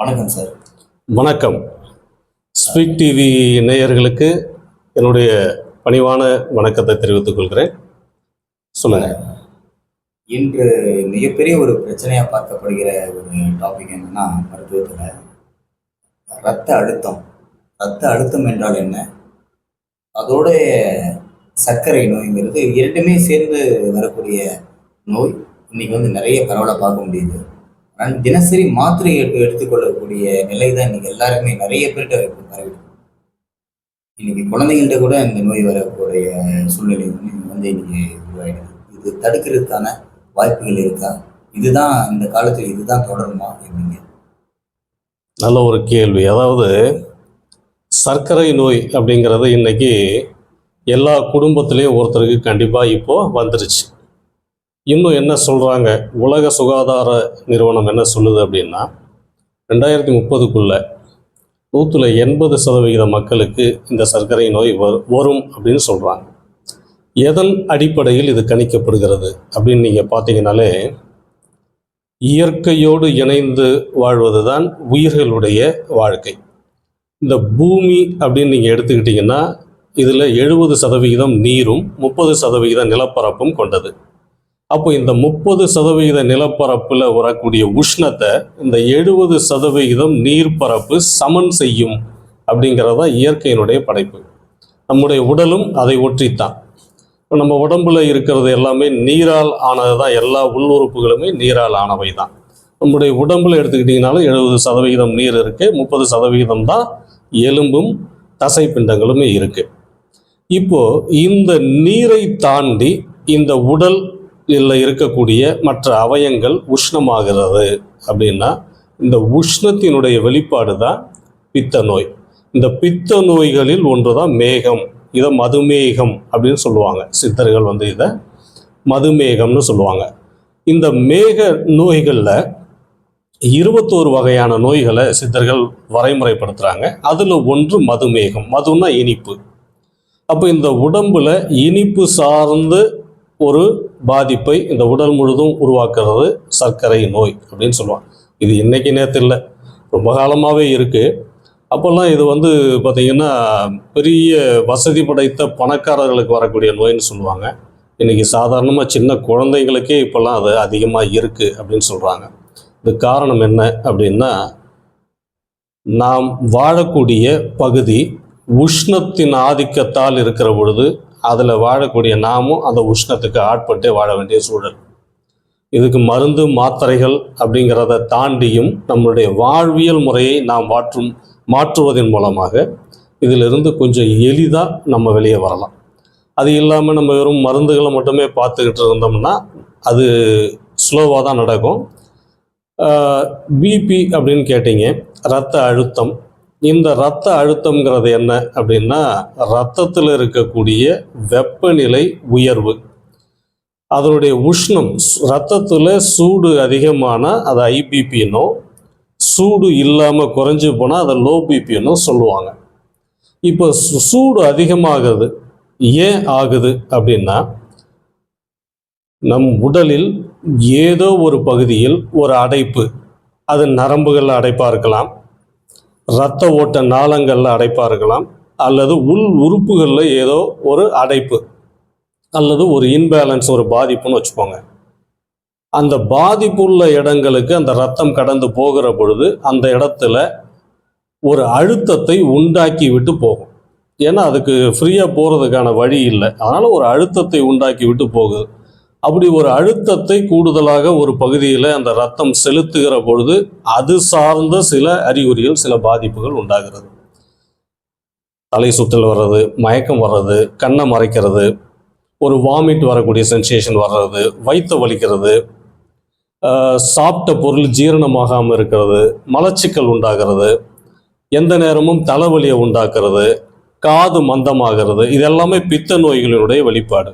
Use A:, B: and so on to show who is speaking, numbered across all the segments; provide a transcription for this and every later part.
A: வணக்கம் சார்
B: வணக்கம். Speak TV நேயர்களுக்கு என்னுடைய பணிவான வணக்கத்தை தெரிவித்துக் கொள்கிறேன். சொல்லுங்க.
A: இன்று மிகப்பெரிய ஒரு பிரச்சனையா பார்க்கப்படுகிற ஒரு டாபிக் என்னன்னா மருத்துவத்தில் ரத்த அழுத்தம். ரத்த அழுத்தம் என்றால் என்ன? அதோட சர்க்கரை நோய்ங்கிறது இரண்டுமே சேர்ந்து வரக்கூடிய நோய். இன்னைக்கு வந்து நிறைய பரவலாக பார்க்க முடியுது. தினசரி மாத்திரை எடுத்து எடுத்துக்கொள்ளக்கூடிய நிலை தான் இன்னைக்கு எல்லாருமே நிறைய பேர்கிட்ட பரவிட்டு இன்னைக்கு குழந்தைங்கள்ட்ட கூட இந்த நோய் வரக்கூடிய சூழ்நிலை வந்து வந்து இன்னைக்கு உருவாயிடுது. இது தடுக்கிறதுக்கான வாய்ப்புகள் இருக்கா? இதுதான் இந்த காலத்தில் இதுதான் தொடருமா எப்படிங்க
B: நல்ல ஒரு கேள்வி. அதாவது சர்க்கரை நோய் அப்படிங்கிறது இன்னைக்கு எல்லா குடும்பத்திலையும் ஒருத்தருக்கு கண்டிப்பாக இப்போது வந்துருச்சு. இன்னும் என்ன சொல்கிறாங்க உலக சுகாதார நிறுவனம் என்ன சொல்லுது அப்படின்னா ரெண்டாயிரத்தி முப்பதுக்குள்ளே நூற்றுல எண்பது சதவிகித மக்களுக்கு இந்த சர்க்கரை நோய் வரும் அப்படின்னு சொல்கிறாங்க எதன் அடிப்படையில் இது கணிக்கப்படுகிறது அப்படின்னு நீங்கள் பார்த்தீங்கனாலே இயற்கையோடு இணைந்து வாழ்வது தான் உயிர்களுடைய வாழ்க்கை. இந்த பூமி அப்படின்னு நீங்கள் எடுத்துக்கிட்டிங்கன்னா இதில் எழுபது சதவிகிதம் நீரும் முப்பது சதவிகிதம் நிலப்பரப்பும் கொண்டது. அப்போ இந்த முப்பது சதவிகித நிலப்பரப்பில் வரக்கூடிய உஷ்ணத்தை இந்த எழுபது சதவிகிதம் நீர்ப்பரப்பு சமன் செய்யும் அப்படிங்கிறது தான் இயற்கையினுடைய படைப்பு. நம்முடைய உடலும் அதை ஒற்றித்தான். இப்போ நம்ம உடம்புல இருக்கிறது எல்லாமே நீரால் ஆனது தான் எல்லா உள்ளுறுப்புகளுமே நீரால் ஆனவை தான் நம்முடைய உடம்புல எடுத்துக்கிட்டிங்கனாலும் எழுபது சதவிகிதம் நீர் இருக்குது முப்பது சதவிகிதம் தான் எலும்பும் தசை பிண்டங்களுமே இருக்குது இப்போது இந்த நீரை தாண்டி இந்த உடல் இல்லை இருக்கக்கூடிய மற்ற அவயங்கள் உஷ்ணமாகிறது. அப்படின்னா இந்த உஷ்ணத்தினுடைய வெளிப்பாடு தான் பித்த நோய் இந்த பித்த நோய்களில் ஒன்று தான் மேகம். இதை மதுமேகம் அப்படின்னு சொல்லுவாங்க. சித்தர்கள் வந்து இதை மதுமேகம்னு சொல்லுவாங்க. இந்த மேக நோய்களில் இருபத்தோரு வகையான நோய்களை சித்தர்கள் வரைமுறைப்படுத்துகிறாங்க அதில் ஒன்று மதுமேகம். மதுன்னா இனிப்பு. அப்போ இந்த உடம்பில் இனிப்பு சார்ந்து ஒரு பாதிப்பை இந்த உடல் முழுதும் உருவாக்குறது சர்க்கரை நோய் அப்படின்னு சொல்லுவாங்க. இது இன்றைக்கி நேரத்தில் இல்லை. ரொம்ப காலமாகவே இருக்குது அப்போல்லாம் இது வந்து பார்த்திங்கன்னா பெரிய வசதி படைத்த பணக்காரர்களுக்கு வரக்கூடிய நோய்னு சொல்லுவாங்க. இன்றைக்கி சாதாரணமாக சின்ன குழந்தைங்களுக்கே இப்போல்லாம் அது அதிகமாக இருக்குது அப்படின்னு சொல்கிறாங்க இது காரணம் என்ன அப்படின்னா நாம் வாழக்கூடிய பகுதி உஷ்ணத்தின் ஆதிக்கத்தால் இருக்கிற பொழுது அதில் வாழக்கூடிய நாமும் அந்த உஷ்ணத்துக்கு ஆட்பட்டே வாழ வேண்டிய சூழல். இதுக்கு மருந்து மாத்திரைகள் அப்படிங்கிறத தாண்டியும் நம்மளுடைய வாழ்வியல் முறையை நாம் மாற்றும் மாற்றுவதன் மூலமாக இதிலிருந்து கொஞ்சம் எளிதாக நம்ம வெளியே வரலாம். அது இல்லாமல் நம்ம வெறும் மருந்துகளை மட்டுமே பார்த்துக்கிட்டு இருந்தோம்னா அது ஸ்லோவாக தான் நடக்கும் பிபி அப்படின்னு கேட்டீங்க ரத்த அழுத்தம் இந்த ரத்த அழுத்தம்ங்கிறது என்ன அப்படின்னா ரத்தத்தில் இருக்கக்கூடிய வெப்பநிலை உயர்வு. அதனுடைய உஷ்ணம் ரத்தத்தில் சூடு அதிகமான அது ஐபிபின்னோ சூடு இல்லாமல் குறைஞ்சி போனால் அதை லோ பிபின்னோ சொல்லுவாங்க. இப்போ சு- சூடு அதிகமாகுது ஏன் ஆகுது அப்படின்னா நம் உடலில் ஏதோ ஒரு பகுதியில் ஒரு அடைப்பு அது நரம்புகளில் அடைப்பாக இருக்கலாம் இரத்த ஓட்ட நாளங்களில் அடைப்பாக இருக்கலாம் அல்லது உள் உறுப்புகளில் ஏதோ ஒரு அடைப்பு அல்லது ஒரு இன்பேலன்ஸ் ஒரு பாதிப்புன்னு வச்சுக்கோங்க. அந்த பாதிப்புள்ள இடங்களுக்கு அந்த ரத்தம் கடந்து போகிற பொழுது அந்த இடத்துல ஒரு அழுத்தத்தை உண்டாக்கி விட்டு போகும். ஏன்னா அதுக்கு ஃப்ரீயாக போகிறதுக்கான வழி இல்லை. அதனால் ஒரு அழுத்தத்தை உண்டாக்கி விட்டு போகுது. அப்படி ஒரு அழுத்தத்தை கூடுதலாக ஒரு பகுதியில் அந்த ரத்தம் செலுத்துகிற பொழுது அது சார்ந்த சில அறிகுறிகள் சில பாதிப்புகள் உண்டாகிறது. தலை சுற்றல் வர்றது மயக்கம் வர்றது கண்ணை மறைக்கிறது ஒரு வாமிட் வரக்கூடிய சென்சேஷன் வர்றது வயிற்று வலிக்கிறது சாப்பிட்ட பொருள் ஜீரணமாகாமல் இருக்கிறது மலச்சிக்கல் உண்டாகிறது எந்த நேரமும் தலைவலியை உண்டாக்குறது காது மந்தமாகிறது இதெல்லாமே பித்த நோய்களினுடைய வெளிப்பாடு.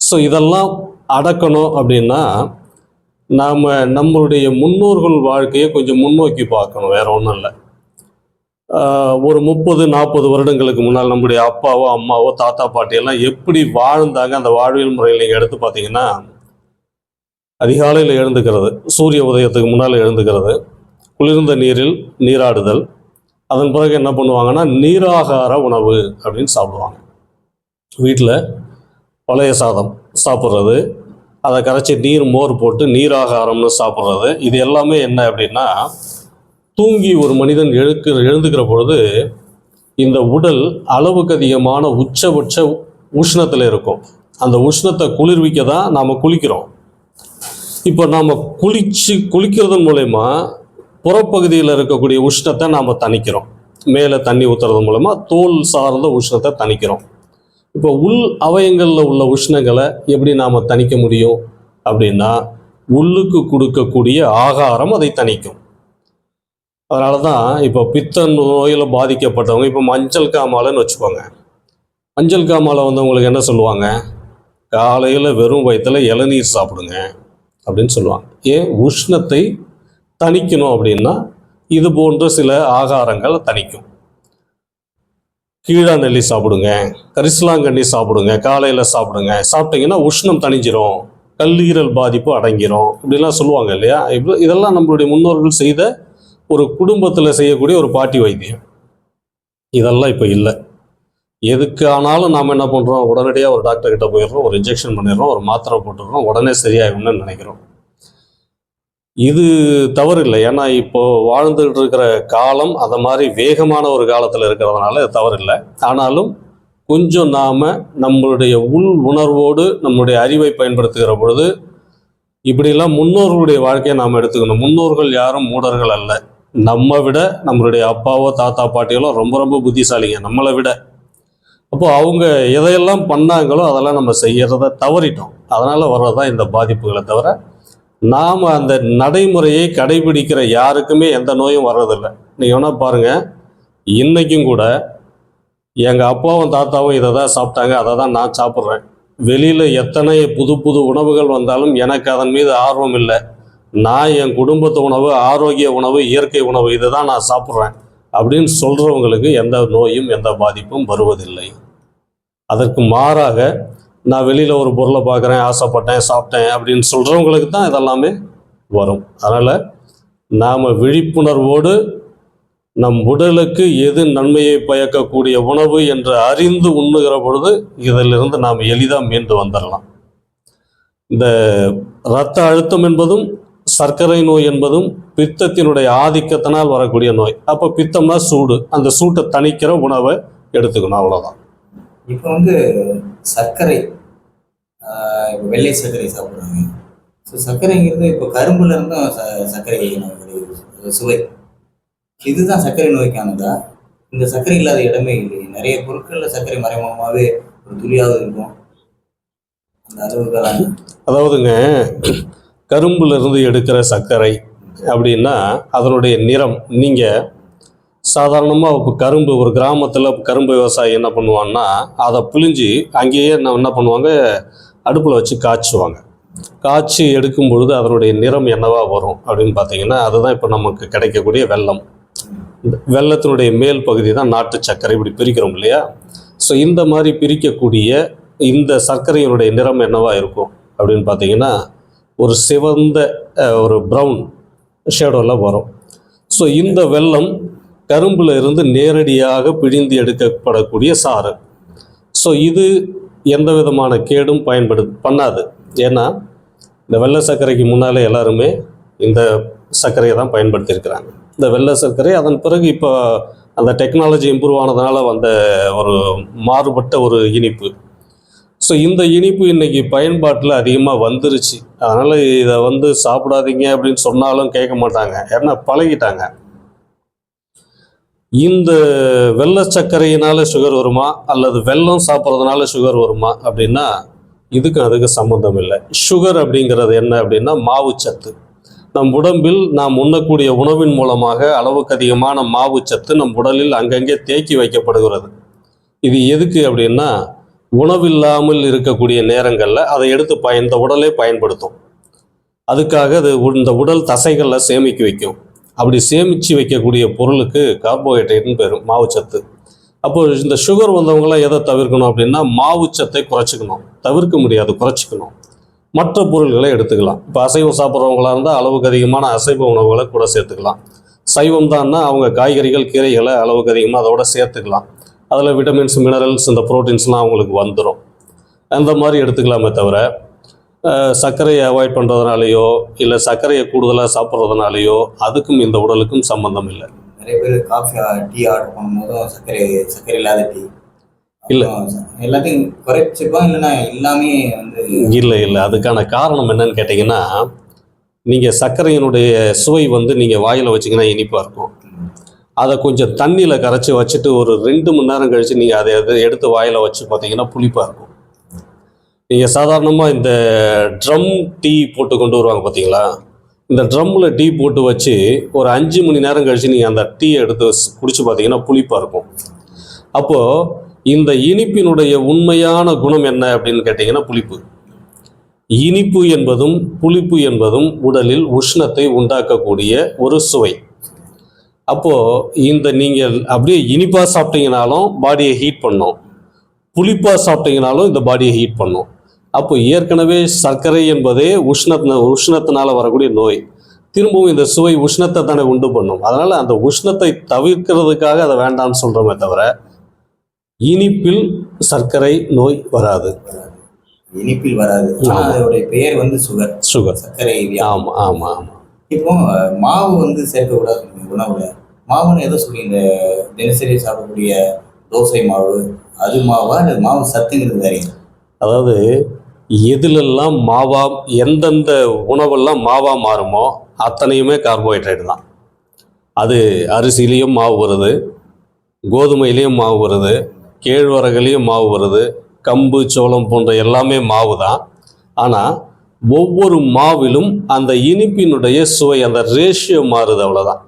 B: ஸோ இதெல்லாம் அடக்கணும் அப்படின்னா நாம் நம்மளுடைய முன்னோர்கள் வாழ்க்கையை கொஞ்சம் முன்னோக்கி பார்க்கணும் வேற ஒன்றும் இல்லை. ஒரு முப்பது நாற்பது வருடங்களுக்கு முன்னால் நம்முடைய அப்பாவோ அம்மாவோ தாத்தா பாட்டியெல்லாம் எப்படி வாழ்ந்தாங்க அந்த வாழ்வியல் முறையில் நீங்கள் எடுத்து பார்த்தீங்கன்னா அதிகாலையில் எழுந்துக்கிறது சூரிய உதயத்துக்கு முன்னால் எழுந்துக்கிறது குளிர்ந்த நீரில் நீராடுதல் அதன் பிறகு என்ன பண்ணுவாங்கன்னா நீராகார உணவு அப்படின்னு சாப்பிடுவாங்க. வீட்டில் பழைய சாதம் சாப்பிட்றது அதை கரைச்சி நீர் மோர் போட்டு நீராகாரம்னு சாப்பிட்றது. இது எல்லாமே என்ன அப்படின்னா தூங்கி ஒரு மனிதன் எழுக்கு எழுந்துக்கிற பொழுது இந்த உடல் அளவுக்கு அதிகமான உச்சபட்ச உஷ்ணத்தில் இருக்கும். அந்த உஷ்ணத்தை குளிர்விக்க தான் நாம் குளிக்கிறோம். இப்போ நாம் குளிச்சு குளிக்கிறதன் மூலயமா புறப்பகுதியில் இருக்கக்கூடிய உஷ்ணத்தை நாம் தணிக்கிறோம். மேலே தண்ணி ஊற்றுறது மூலமாக தோல் சார்ந்த உஷ்ணத்தை தணிக்கிறோம். இப்போ உள் அவயங்களில் உள்ள உஷ்ணங்களை எப்படி நாம் தணிக்க முடியும்? அப்படின்னா உள்ளுக்கு கொடுக்கக்கூடிய ஆகாரம் அதை தணிக்கும். அதனால தான் இப்போ பித்த நோயில் பாதிக்கப்பட்டவங்க இப்போ மஞ்சள் காமாலைன்னு வச்சுக்கோங்க. மஞ்சள் காமாலை வந்தவங்களுக்கு என்ன சொல்லுவாங்க? காலையில் வெறும் வயிற்றில் இளநீர் சாப்பிடுங்க அப்படின்னு சொல்லுவாங்க. ஏன்? உஷ்ணத்தை தணிக்கணும் அப்படின்னா இது போன்ற சில ஆகாரங்களை தணிக்கும். கீழா நெல்லி சாப்பிடுங்க கரிசலாங்கண்ணி சாப்பிடுங்க காலையில் சாப்பிடுங்க. சாப்பிட்டீங்கன்னா உஷ்ணம் தணிஞ்சிரும் கல்லீரல் பாதிப்பு அடங்கிரும். இப்படிலாம் சொல்லுவாங்க இல்லையா? இப்போ இதெல்லாம் நம்மளுடைய முன்னோர்கள் செய்த ஒரு குடும்பத்தில் செய்யக்கூடிய ஒரு பாட்டி வைத்தியம். இதெல்லாம் இப்போ இல்லை. எதுக்கு ஆனாலும் நாம் என்ன பண்ணுறோம் உடனடியாக ஒரு டாக்டர் கிட்ட போயிடுறோம் ஒரு இன்ஜெக்ஷன் பண்ணிடுறோம் ஒரு மாத்திரை போட்டுடுறோம் உடனே சரியாகும்னு நினைக்கிறோம். இது தவறு இல்லை ஏன்னா இப்போ வாழ்ந்துகிட்டு இருக்கிற காலம் அதை மாதிரி வேகமான ஒரு காலத்தில் இருக்கிறதுனால இது தவறு இல்லை ஆனாலும் கொஞ்சம் நாம் நம்மளுடைய உள் உணர்வோடு நம்மளுடைய அறிவை பயன்படுத்துகிற பொழுது இப்படிலாம் முன்னோர்களுடைய வாழ்க்கையை நாம் எடுத்துக்கணும். முன்னோர்கள் யாரும் மூடர்கள் அல்ல. நம்ம விட நம்மளுடைய அப்பாவோ தாத்தா பாட்டிகளோ ரொம்ப ரொம்ப புத்திசாலிங்க. நம்மளை விட. அப்போது அவங்க எதையெல்லாம் பண்ணாங்களோ அதெல்லாம் நம்ம செய்யறத தவறிட்டோம். அதனால் வர்றதுதான் இந்த பாதிப்புகளை தவிர நாம் அந்த நடைமுறையை கடைபிடிக்கிற யாருக்குமே எந்த நோயும் வர்றதில்லை. நீங்கள் வேணால் பாருங்கள் இன்றைக்கும் கூட எங்கள் அப்பாவும் தாத்தாவும் இதை தான் சாப்பிட்டாங்க. அதை தான் நான் சாப்பிட்றேன். வெளியில் எத்தனை புது புது உணவுகள் வந்தாலும் எனக்கு அதன் மீது ஆர்வம் இல்லை. நான் என் குடும்பத்து உணவு ஆரோக்கிய உணவு இயற்கை உணவு இதை தான் நான் சாப்பிட்றேன். அப்படின்னு சொல்கிறவங்களுக்கு எந்த நோயும் எந்த பாதிப்பும் வருவதில்லை. அதற்கு மாறாக நான் வெளியில் ஒரு பொருளை பார்க்குறேன் ஆசைப்பட்டேன் சாப்பிட்டேன் அப்படின்னு சொல்கிறவங்களுக்கு தான் இதெல்லாமே வரும். அதனால் நாம் விழிப்புணர்வோடு நம் உடலுக்கு எது நன்மையை பயக்கக்கூடிய உணவு என்று அறிந்து உண்ணுகிற பொழுது இதிலிருந்து நாம் எளிதாக மீண்டு வந்துடலாம் இந்த இரத்த அழுத்தம் என்பதும் சர்க்கரை நோய் என்பதும் பித்தத்தினுடைய ஆதிக்கத்தினால் வரக்கூடிய நோய். அப்போ பித்தம்னா சூடு. அந்த சூட்டை தணிக்கிற உணவை எடுத்துக்கணும் அவ்வளோதான்
A: இப்போ வந்து சர்க்கரை இப்போ வெள்ளை சர்க்கரை சாப்பிட்றாங்க. ஸோ சர்க்கரைங்கிறது இப்போ கரும்புல இருந்தும் ச- சர்க்கரை நோய் சுவை. இதுதான் சர்க்கரை நோய்க்கானதா? இந்த சர்க்கரை இல்லாத இடமே இல்லை நிறைய பொருட்களில் சர்க்கரை மறைமுகமாகவே ஒரு துளியாவது இருக்கும். அந்த அளவுகளான
B: அதாவதுங்க கரும்புல இருந்து எடுக்கிற சர்க்கரை அப்படின்னா அதனுடைய நிறம் நீங்கள் சாதாரணமாக இப்போ கரும்பு ஒரு கிராமத்தில் கரும்பு விவசாயி என்ன பண்ணுவான்னா அதை பிழிஞ்சு அங்கேயே என்ன என்ன பண்ணுவாங்க? அடுப்பில் வச்சு காய்ச்சுவாங்க. காய்ச்சி எடுக்கும் பொழுது அதனுடைய நிறம் என்னவா வரும் அப்படின்னு பார்த்தீங்கன்னா அதுதான் இப்போ நமக்கு கிடைக்கக்கூடிய வெல்லம் இந்த வெள்ளத்தினுடைய மேல் பகுதி தான் நாட்டு சர்க்கரை. இப்படி பிரிக்கிறோம் இல்லையா? ஸோ இந்த மாதிரி பிரிக்கக்கூடிய இந்த சர்க்கரையினுடைய நிறம் என்னவா இருக்கும் அப்படின்னு பார்த்தீங்கன்னா ஒரு சிவந்த ஒரு ப்ரௌன் ஷேடோவில் வரும். ஸோ இந்த வெல்லம் கரும்புல இருந்து நேரடியாக பிழிந்து எடுக்கப்படக்கூடிய சாறு. ஸோ இது எந்த விதமான கேடும் பயன்படு பண்ணாது. ஏன்னா இந்த வெள்ளை சர்க்கரைக்கு முன்னாலே எல்லாருமே இந்த சர்க்கரையை தான் பயன்படுத்தியிருக்கிறாங்க. இந்த வெள்ளை சர்க்கரை அதன் பிறகு இப்போ அந்த டெக்னாலஜி இம்ப்ரூவ் ஆனதுனால வந்த ஒரு மாறுபட்ட ஒரு இனிப்பு. ஸோ இந்த இனிப்பு இன்னைக்கு பயன்பாட்டில் அதிகமாக வந்துருச்சு. அதனால் இதை வந்து சாப்பிடாதீங்க அப்படின்னு சொன்னாலும் கேட்க மாட்டாங்க. ஏன்னா பழகிட்டாங்க. இந்த வெள்ளை சர்க்கரையினால சுகர் வருமா? அல்லது வெல்லம் சாப்பிட்றதுனால சுகர் வருமா? அப்படின்னா இதுக்கு அதுக்கு சம்மந்தம் இல்லை. சுகர் அப்படிங்கிறது என்ன அப்படின்னா மாவுச்சத்து நம் உடம்பில் நாம் உண்ணக்கூடிய உணவின் மூலமாக அளவுக்கு அதிகமான மாவுச்சத்து நம் உடலில் அங்கங்கே தேக்கி வைக்கப்படுகிறது. இது எதுக்கு அப்படின்னா உணவில்லாமல் இருக்கக்கூடிய நேரங்களில் அதை எடுத்து பயன் இந்த உடலே பயன்படுத்தும். அதுக்காக அது இந்த உடல் தசைகளில் சேமிக்க வைக்கும். அப்படி சேமித்து வைக்கக்கூடிய பொருளுக்கு கார்போஹைட்ரேட்னு பேர் மாவுச்சத்து அப்போ இந்த சுகர் வந்தவங்களாம் எதை தவிர்க்கணும் அப்படின்னா மாவுச்சத்தை குறைச்சிக்கணும். தவிர்க்க முடியாது குறைச்சிக்கணும். மற்ற பொருள்களை எடுத்துக்கலாம். இப்போ அசைவம் சாப்பிட்றவங்களா இருந்தால் அளவுக்கு அதிகமான அசைவ உணவுகளை கூட சேர்த்துக்கலாம். சைவம் தான்னா அவங்க காய்கறிகள் கீரைகளை அளவுக்கு அதிகமாக அதோட சேர்த்துக்கலாம். அதில் விட்டமின்ஸ் மினரல்ஸ் இந்த ப்ரோட்டீன்ஸ்லாம் அவங்களுக்கு வந்துடும் அந்த மாதிரி எடுத்துக்கலாமே தவிர சர்க்கரையை அவாய்ட் பண்ணுறதுனாலையோ இல்லை சர்க்கரையை கூடுதலாக சாப்பிட்றதுனாலையோ அதுக்கும் இந்த உடலுக்கும் சம்பந்தம் இல்லை.
A: நிறைய பேர் காஃபி டீ ஆர்டர் பண்ணும்போதும் சர்க்கரை சர்க்கரை இல்லாத டீ
B: இல்ல.
A: எல்லாத்தையும் குறைச்சிப்பா இல்லைன்னா எல்லாமே வந்து
B: இல்லை இல்லை. அதுக்கான காரணம் என்னன்னு கேட்டிங்கன்னா நீங்கள் சர்க்கரையினுடைய சுவை வந்து நீங்கள் வாயில் வச்சிங்கன்னா இனிப்பாக இருக்கும். அதை கொஞ்சம் தண்ணியில் கரைச்சி வச்சுட்டு ஒரு ரெண்டு மணி நேரம் கழித்து நீங்கள் அதை எடு- எடுத்து வாயில் வச்சு பார்த்தீங்கன்னா புளிப்பாக இருக்கும். நீங்கள் சாதாரணமாக இந்த ட்ரம் டீ போட்டு கொண்டு வருவாங்க பார்த்தீங்களா இந்த ட்ரம்மில் டீ போட்டு வச்சு ஒரு அஞ்சு மணி நேரம் கழித்து நீங்கள் அந்த டீயை எடுத்து குடிச்சு பார்த்தீங்கன்னா புளிப்பாக இருக்கும். அப்போது இந்த இனிப்பினுடைய உண்மையான குணம் என்ன அப்படின்னு கேட்டிங்கன்னா புளிப்பு. இனிப்பு என்பதும் புளிப்பு என்பதும் உடலில் உஷ்ணத்தை உண்டாக்கக்கூடிய ஒரு சுவை. அப்போது இந்த நீங்கள் அப்படியே இனிப்பாக சாப்பிட்டீங்கனாலும் பாடியை ஹீட் பண்ணும். புளிப்பாக சாப்பிட்டீங்கனாலும் இந்த பாடியை ஹீட் பண்ணும். அப்போ ஏற்கனவே சர்க்கரை என்பதே உஷ்ண உஷ்ணத்தினால வரக்கூடிய நோய். திரும்பவும் இந்த சுவை உஷ்ணத்தை தானே உண்டு பண்ணும். அதனால அந்த உஷ்ணத்தை தவிர்க்கிறதுக்காக அதை வேண்டாம்னு சொல்றோமே தவிர இனிப்பில் சர்க்கரை நோய் வராது.
A: இனிப்பில் வராது. அதோடைய பெயர் வந்து சுகர்.
B: சுகர்.
A: சர்க்கரை
B: ஆமாம் ஆமாம் ஆமாம்
A: இப்போ மாவு வந்து சேர்க்கக்கூடாது உணவுல மாவுன்னு எதை சொல்லி இந்த தினசரி சாப்பிடக்கூடிய தோசை மாவு அது மாவா மாவு சத்துங்கிறது வேற
B: அதாவது எதிலெல்லாம் மாவா எந்தெந்த உணவெல்லாம் மாவா மாறுமோ அத்தனையுமே கார்போஹைட்ரேட் தான். அது அரிசியிலையும் மாவு வருது கோதுமையிலையும் மாவு வருது கேழ்வரகுலையும் மாவு வருது கம்பு சோளம் போன்ற எல்லாமே மாவு தான். ஆனால் ஒவ்வொரு மாவிலும் அந்த இனிப்பினுடைய சுவை அந்த ரேஷியோ மாறுது அவ்வளோதான்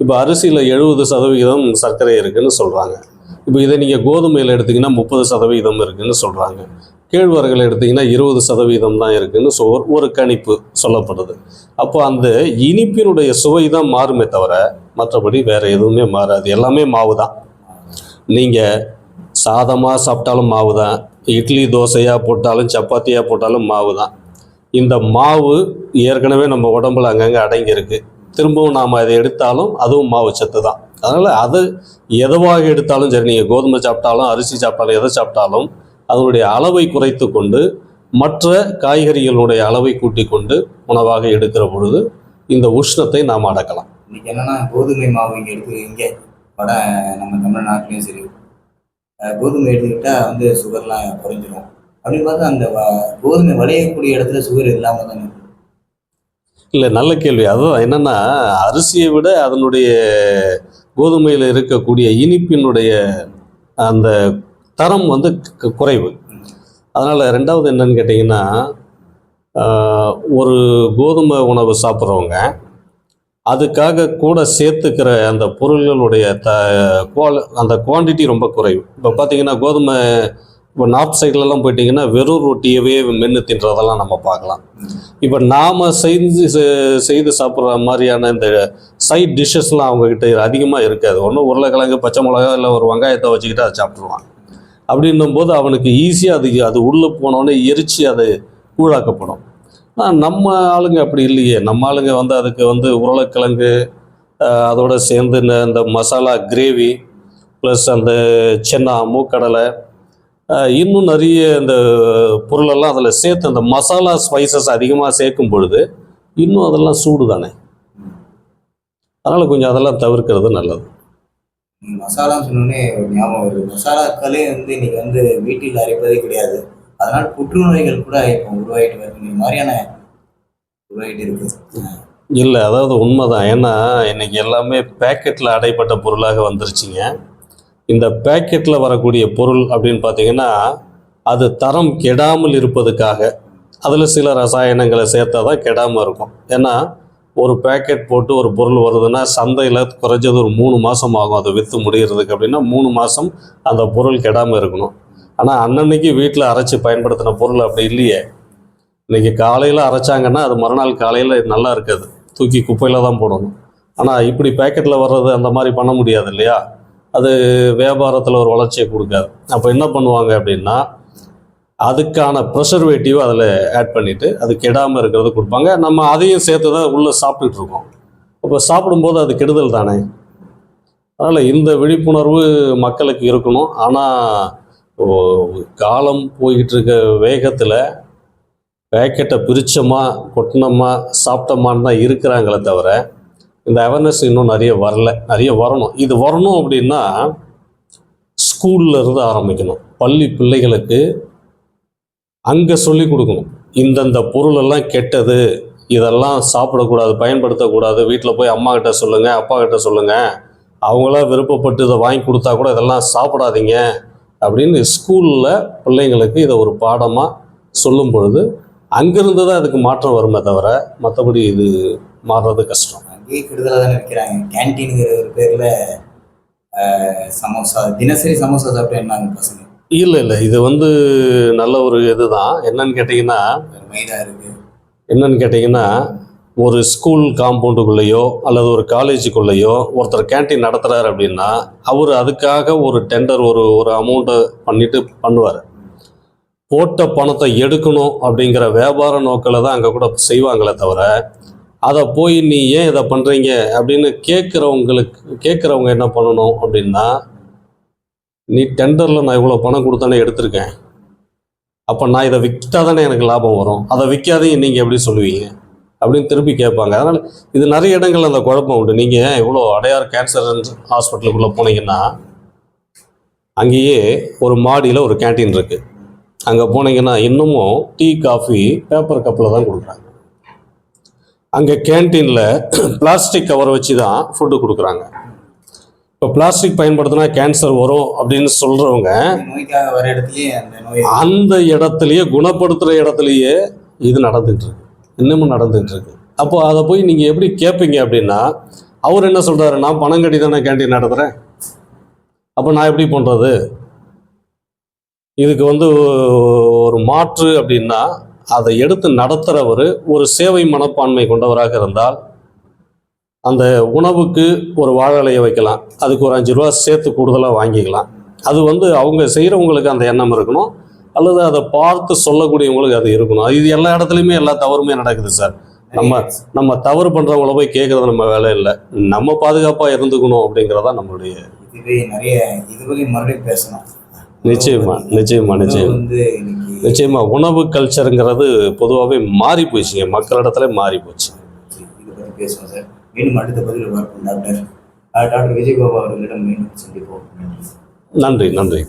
B: இப்போ அரிசியில் எழுபது சதவிகிதம் சர்க்கரை இருக்குன்னு சொல்கிறாங்க இப்போ இதை நீங்கள் கோதுமையில் எடுத்திங்கன்னா முப்பது சதவிகிதம் இருக்குன்னு சொல்கிறாங்க கேழ்வரகுல எடுத்திங்கன்னா இருபது சதவீதம் தான் இருக்குதுன்னு சொ ஒரு- கணிப்பு சொல்லப்படுது. அப்போ அந்த இனிப்பினுடைய சுவை தான் மாறுமே தவிர மற்றபடி வேறு எதுவுமே மாறாது. எல்லாமே மாவு தான். நீங்கள் சாதமாக சாப்பிட்டாலும் மாவு தான். இட்லி தோசையாக போட்டாலும் சப்பாத்தியாக போட்டாலும் மாவு தான். இந்த மாவு ஏற்கனவே நம்ம உடம்புல அங்கங்கே அடங்கியிருக்கு. திரும்பவும் நாம் அதை எடுத்தாலும் அதுவும் மாவு சத்து தான். அதனால் அது எதுவாக எடுத்தாலும் சரி நீங்கள் கோதுமை சாப்பிட்டாலும் அரிசி சாப்பிட்டாலும் எதை சாப்பிட்டாலும் அதனுடைய அளவை குறைத்து கொண்டு மற்ற காய்கறிகளுடைய அளவை கூட்டிக் கொண்டு உணவாக எடுக்கிற பொழுது இந்த உஷ்ணத்தை நாம் அடக்கலாம்.
A: இன்னைக்கு என்னன்னா கோதுமை மாவு இங்கே எடுத்து இங்கே வட நம்ம தமிழ்நாட்டிலையும் சரி. கோதுமை எடுத்துக்கிட்டா வந்து சுகர்லாம் குறைஞ்சிரும். அப்படின்னு பார்த்தா அந்த கோதுமை விளையக்கூடிய இடத்துல சுகர் இல்லாமல் தானே இருக்கு.
B: இல்லை நல்ல கேள்வி. அதுதான் என்னன்னா அரிசியை விட அதனுடைய கோதுமையில் இருக்கக்கூடிய இனிப்பினுடைய அந்த தரம் வந்து குறைவு. அதனால் ரெண்டாவது என்னன்னு கேட்டிங்கன்னா ஒரு கோதுமை உணவு சாப்பிட்றவங்க அதுக்காக கூட சேர்த்துக்கிற அந்த பொருள்களுடைய த குவால் அந்த குவான்டிட்டி ரொம்ப குறைவு. இப்போ பார்த்தீங்கன்னா கோதுமை இப்போ நார்த் சைட்லலாம் போயிட்டிங்கன்னா வெறும் ரொட்டியவே மென்று தின்றதெல்லாம் நம்ம பார்க்கலாம். இப்போ நாம் செய்து செ- செய்து சாப்பிட்ற மாதிரியான இந்த சைட் டிஷ்ஷஸ்லாம் அவங்கக்கிட்ட அதிகமாக இருக்காது. ஒன்றும் உருளைக்கிழங்கு பச்சை மிளகா இல்லை ஒரு வெங்காயத்தை வச்சுக்கிட்டு அதை சாப்பிட்ருவாங்க அப்படின்னும் போது அவனுக்கு ஈஸியாக அது அது உள்ளே போனோடனே எரிச்சு அது கூழாக்கப்படும். ஆனால் நம்ம ஆளுங்க அப்படி இல்லையே. நம்ம ஆளுங்க வந்து அதுக்கு வந்து உருளைக்கிழங்கு அதோடு அதோட சேர்ந்து இந்த இந்த மசாலா கிரேவி ப்ளஸ் அந்த சென்னா மூக்கடலை இன்னும் நிறைய இந்த பொருளெல்லாம் அதில் சேர்த்து அந்த மசாலா ஸ்பைசஸ் அதிகமாக சேர்க்கும் பொழுது இன்னும் அதெல்லாம் சூடு தானே அதனால் கொஞ்சம் அதெல்லாம் தவிர்க்கிறது நல்லது.
A: மசாலான்னு சொன்னோடனே ஞாபகம் வருது. மசாலாக்களே வந்து இன்னைக்கு வந்து வீட்டில் அரைப்பதே கிடையாது. அதனால் புற்றுநோய்கள் கூட இப்போ உருவாகிட்டு வருது மாதிரியான உருவாகிட்டு இருக்கு.
B: இல்லை அதாவது உண்மைதான். ஏன்னா இன்னைக்கு எல்லாமே பேக்கெட்டில் அடைப்பட்ட பொருளாக வந்துருச்சுங்க. இந்த பேக்கெட்டில் வரக்கூடிய பொருள் அப்படின்னு பார்த்தீங்கன்னா அது தரம் கெடாமல் இருப்பதுக்காக அதில் சில ரசாயனங்களை சேர்த்தா தான் கெடாமல் இருக்கும். ஏன்னா ஒரு பேக்கெட் போட்டு ஒரு பொருள் வருதுன்னா சந்தையில் குறைஞ்சது ஒரு மூணு மாதம் ஆகும் அதை விற்று முடிகிறதுக்கு அப்படின்னா மூணு மாதம் அந்த பொருள் கெடாமல் இருக்கணும். ஆனால் அன்னன்னைக்கு வீட்டில் அரைச்சி பயன்படுத்தின பொருள் அப்படி இல்லையே. இன்னைக்கு காலையில் அரைச்சாங்கன்னா அது மறுநாள் காலையில் நல்லா இருக்காது. தூக்கி குப்பையில் தான் போடணும். ஆனால் இப்படி பேக்கெட்டில் வர்றது அந்த மாதிரி பண்ண முடியாது இல்லையா? அது வியாபாரத்தில் ஒரு வளர்ச்சியை கொடுக்காது. அப்போ என்ன பண்ணுவாங்க அப்படின்னா அதுக்கான ப்ரெஷர்வேட்டிவ் அதில் ஆட் பண்ணிவிட்டு அது கெடாமல் இருக்கிறது கொடுப்பாங்க. நம்ம அதையும் சேர்த்து தான் உள்ளே சாப்பிட்டுட்டு இருக்கோம் அப்போ சாப்பிடும்போது அது கெடுதல் தானே? அதனால் இந்த விழிப்புணர்வு மக்களுக்கு இருக்கணும். ஆனால் காலம் போய்கிட்டு இருக்க வேகத்தில் பேக்கெட்டை பிரித்தோமா கொட்டினோமா சாப்பிட்டோமான்னு தான் இருக்கிறாங்களே தவிர இந்த அவேர்னஸ் இன்னும் நிறைய வரல. நிறைய வரணும். இது வரணும் அப்படின்னா ஸ்கூல்ல இருந்து ஆரம்பிக்கணும். பள்ளி பிள்ளைகளுக்கு அங்கே சொல்லி கொடுக்கணும். இந்தந்த பொருள் எல்லாம் கெட்டது இதெல்லாம் சாப்பிடக்கூடாது பயன்படுத்தக்கூடாது வீட்டில் போய் அம்மா கிட்ட சொல்லுங்கள் அப்பா கிட்ட சொல்லுங்கள் அவங்களா விருப்பப்பட்டு இதை வாங்கி கொடுத்தா கூட இதெல்லாம் சாப்பிடாதீங்க அப்படின்னு ஸ்கூலில் பிள்ளைங்களுக்கு இதை ஒரு பாடமாக சொல்லும் பொழுது அங்கிருந்து தான் அதுக்கு மாற்றம் வருமே தவிர மற்றபடி இது மாறுறது கஷ்டம்.
A: அங்கேயே கெடுதலாக தானே இருக்கிறாங்க கேன்டீனுங்கிற ஒரு பேரில் சமோசா தினசரி சமோசா சாப்பிட்டு என்ன பசங்க?
B: இல்லை இல்லை. இது வந்து நல்ல ஒரு இதுதான். என்னன்னு கேட்டிங்கன்னா என்னன்னு கேட்டிங்கன்னா ஒரு ஸ்கூல் காம்பவுண்டுக்குள்ளேயோ அல்லது ஒரு காலேஜுக்குள்ளேயோ ஒருத்தர் கேண்டீன் நடத்துகிறாரு அப்படின்னா அவர் அதுக்காக ஒரு டெண்டர் ஒரு ஒரு அமௌண்ட்டை பண்ணிட்டு பண்ணுவார். போட்ட பணத்தை எடுக்கணும் அப்படிங்கிற வியாபார நோக்கில் தான் அங்கே கூட செய்வாங்களே தவிர அதை போய் நீ ஏன் இதை பண்ணுறீங்க அப்படின்னு கேட்குறவங்களுக்கு கேட்குறவங்க என்ன பண்ணணும் அப்படின்னா நீ டெண்டரில் நான் இவ்வளோ பணம் கொடுத்தானே எடுத்திருக்கேன். அப்போ நான் இதை விற்றா தானே எனக்கு லாபம் வரும். அதை விற்காதையும் நீங்கள் எப்படி சொல்லுவீங்க? அப்படின்னு திருப்பி கேட்பாங்க. அதனால் இது நிறைய இடங்களில் அந்த குழப்பம் உண்டு. நீங்கள் இவ்வளோ அடையார் கேன்சர் ஹாஸ்பிட்டலுக்குள்ளே போனீங்கன்னா அங்கேயே ஒரு மாடியில் ஒரு கேண்டீன் இருக்குது அங்கே போனீங்கன்னா இன்னமும் டீ காஃபி பேப்பர் கப்பில் தான் கொடுக்குறாங்க. அங்கே கேன்டீனில் பிளாஸ்டிக் கவரை வச்சு தான் ஃபுட்டு கொடுக்குறாங்க. இப்போ பிளாஸ்டிக் பயன்படுத்தினா கேன்சர் வரும் அப்படின்னு சொல்கிறவங்க
A: நோய்க்காக வர இடத்துலயே அந்த நோய்
B: அந்த இடத்துலயே குணப்படுத்துகிற இடத்துலயே இது நடந்துட்டு இருக்கு. இன்னமும் நடந்துட்டு இருக்கு. அப்போ அதை போய் நீங்கள் எப்படி கேட்பீங்க அப்படின்னா அவர் என்ன சொல்கிறாரு நான் பணம் கட்டி தானே கேண்டீன் நடத்துகிறேன் அப்போ நான் எப்படி பண்ணுறது இதுக்கு வந்து ஒரு மாற்று அப்படின்னா அதை எடுத்து நடத்துகிறவர் ஒரு சேவை மனப்பான்மை கொண்டவராக இருந்தால் அந்த உணவுக்கு ஒரு வாழலையை வைக்கலாம். அதுக்கு ஒரு அஞ்சு ரூபா சேர்த்து கூடுதலாக வாங்கிக்கலாம். அது வந்து அவங்க செய்கிறவங்களுக்கு அந்த எண்ணம் இருக்கணும். அல்லது அதை பார்த்து சொல்லக்கூடியவங்களுக்கு அது இருக்கணும். இது எல்லா இடத்துலையுமே எல்லா தவறுமே நடக்குது சார். நம்ம நம்ம தவறு பண்ணுறவங்கள போய் கேட்குறது நம்ம வேலை இல்லை. நம்ம பாதுகாப்பாக இருந்துக்கணும் அப்படிங்கிறதா நம்மளுடைய
A: இதுவே நிறைய இது பற்றி மறுபடியும் பேசணும்.
B: நிச்சயமா நிச்சயமா நிச்சயம். நிச்சயமா உணவு கல்ச்சருங்கிறது பொதுவாகவே மாறி போச்சுங்க மக்களிடத்துல மாறி போச்சு
A: பேசுவோம் சார். மீண்டும் அடுத்த பதிவில் பார்ப்போம் டாக்டர். டாக்டர் விஜயகோபா அவர்களிடம் மீண்டும் சந்திப்போம்.
B: நன்றி நன்றி.